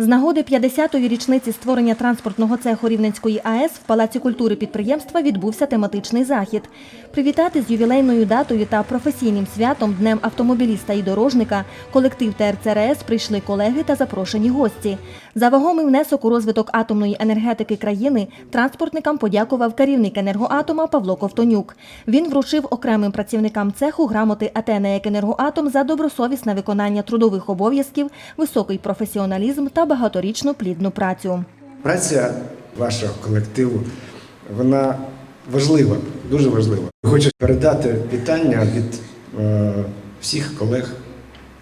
З нагоди 50-ї річниці створення транспортного цеху Рівненської АЕС в Палаці культури підприємства відбувся тематичний захід. Привітати з ювілейною датою та професійним святом Днем автомобіліста і дорожника колектив ТРЦРС прийшли колеги та запрошені гості. За вагомий внесок у розвиток атомної енергетики країни транспортникам подякував керівник енергоатома Павло Ковтонюк. Він вручив окремим працівникам цеху грамоти АТ «НЕК Енергоатом за добросовісне виконання трудових обов'язків, високий професіоналізм та багаторічну плідну працю. Праця вашого колективу вона важлива, дуже важлива. Хочу передати вітання від е, всіх колег,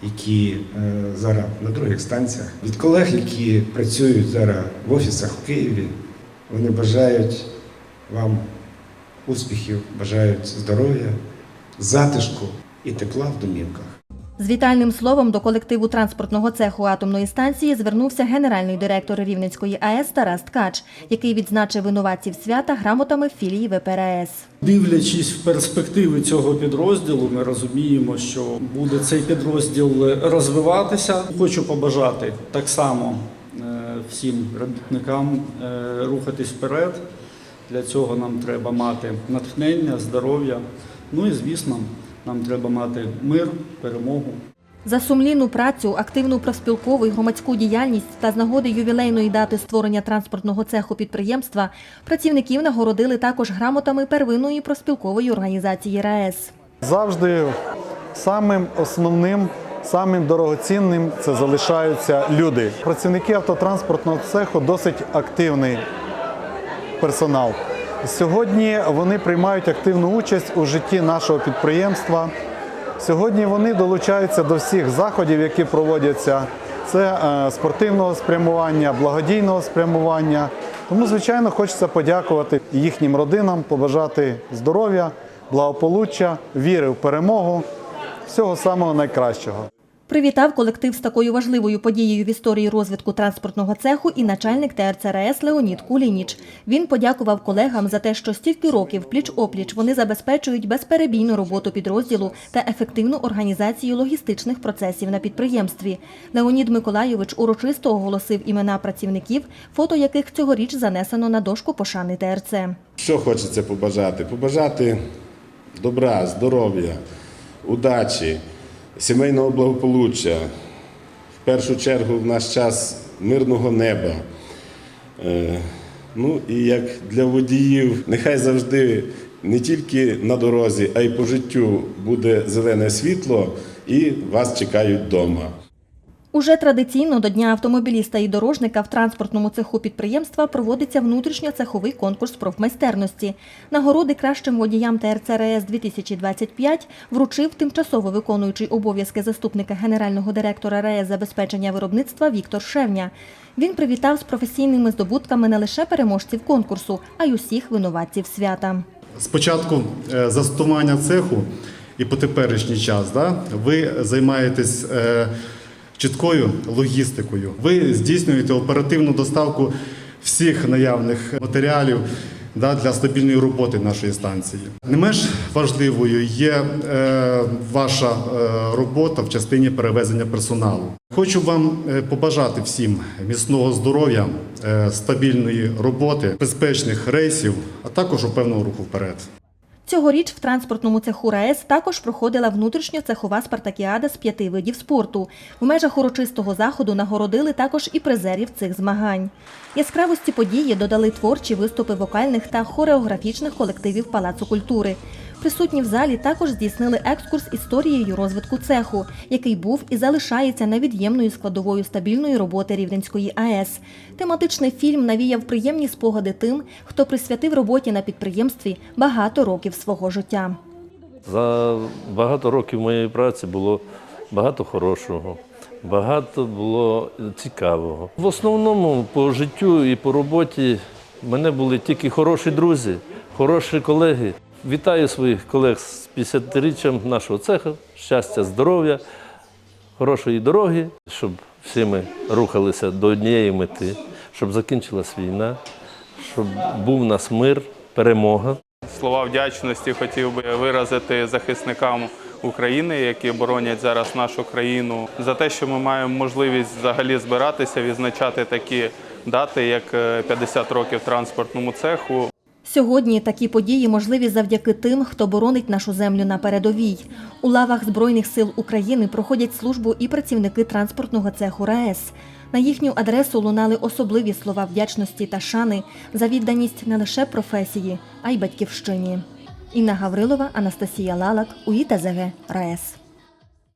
які е, зараз на других станціях, від колег, які працюють зараз в офісах в Києві. Вони бажають вам успіхів, бажають здоров'я, затишку і тепла в домівках. З вітальним словом до колективу транспортного цеху атомної станції звернувся генеральний директор Рівненської АЕС Тарас Ткач, який відзначив винуватців свята грамотами філії ВПРС. Дивлячись в перспективи цього підрозділу, ми розуміємо, що буде цей підрозділ розвиватися. Хочу побажати так само е, всім робітникам е, рухатись вперед. Для цього нам треба мати натхнення, здоров'я. Ну і звісно, нам треба мати мир, перемогу. За сумлінну працю, активну профспілкову і громадську діяльність та з нагоди ювілейної дати створення транспортного цеху підприємства працівників нагородили також грамотами первинної профспілкової організації РаЕС. Завжди самим основним, самим дорогоцінним це залишаються люди. Працівники автотранспортного цеху досить активний персонал. Сьогодні вони приймають активну участь у житті нашого підприємства. Сьогодні вони долучаються до всіх заходів, які проводяться. Це е, спортивного спрямування, благодійного спрямування. Тому, звичайно, хочеться подякувати їхнім родинам, побажати здоров'я, благополуччя, віри в перемогу, всього самого найкращого. Привітав колектив з такою важливою подією в історії розвитку транспортного цеху і начальник ТРЦРС Леонід Кулініч. Він подякував колегам за те, що стільки років пліч-опліч вони забезпечують безперебійну роботу підрозділу та ефективну організацію логістичних процесів на підприємстві. Леонід Миколайович урочисто оголосив імена працівників, фото яких цьогоріч занесено на дошку пошани ТРЦ. Що хочеться побажати? Побажати добра, здоров'я, удачі, сімейного благополуччя, в першу чергу в наш час мирного неба. Е, Ну і як для водіїв, нехай завжди не тільки на дорозі, а й по життю буде зелене світло і вас чекають вдома. Уже традиційно до Дня автомобіліста і дорожника в транспортному цеху підприємства проводиться внутрішньоцеховий конкурс профмайстерності. Нагороди кращим водіям ТРЦ-РС 2025 вручив тимчасово виконуючий обов'язки заступника генерального директора РАЕС забезпечення виробництва Віктор Шевня. Він привітав з професійними здобутками не лише переможців конкурсу, а й усіх винуватців свята. Спочатку е, застосування цеху і по теперішній час ви займаєтесь е, чіткою логістикою. Ви здійснюєте оперативну доставку всіх наявних матеріалів да, для стабільної роботи нашої станції. Не менш важливою є е, ваша е, робота в частині перевезення персоналу. Хочу вам е, побажати всім міцного здоров'я, е, стабільної роботи, безпечних рейсів, а також упевненого руху вперед. Цьогоріч в транспортному цеху РаЕС також проходила внутрішньоцехова спартакіада з п'яти видів спорту. В межах урочистого заходу нагородили також і призерів цих змагань. Яскравості події додали творчі виступи вокальних та хореографічних колективів Палацу культури. Присутні в залі також здійснили екскурс історією розвитку цеху, який був і залишається невід'ємною складовою стабільної роботи Рівненської АЕС. Тематичний фільм навіяв приємні спогади тим, хто присвятив роботі на підприємстві багато років свого життя. За багато років моєї праці було багато хорошого, багато було цікавого. В основному по життю і по роботі в мене були тільки хороші друзі, хороші колеги. Вітаю своїх колег з 50-річчям нашого цеху, щастя, здоров'я, хорошої дороги, щоб всі ми рухалися до однієї мети, щоб закінчилась війна, щоб був у нас мир, перемога. Слова вдячності хотів би виразити захисникам України, які боронять зараз нашу країну, за те, що ми маємо можливість взагалі збиратися, відзначати такі дати, як е, 50 років транспортному цеху. Сьогодні такі події можливі завдяки тим, хто боронить нашу землю на передовій. У лавах Збройних сил України проходять службу і працівники транспортного цеху РаЕС. На їхню адресу лунали особливі слова вдячності та шани за відданість не лише професії, а й батьківщині. Інна Гаврилова, Анастасія Лалак, УІТЗГ РаЕС.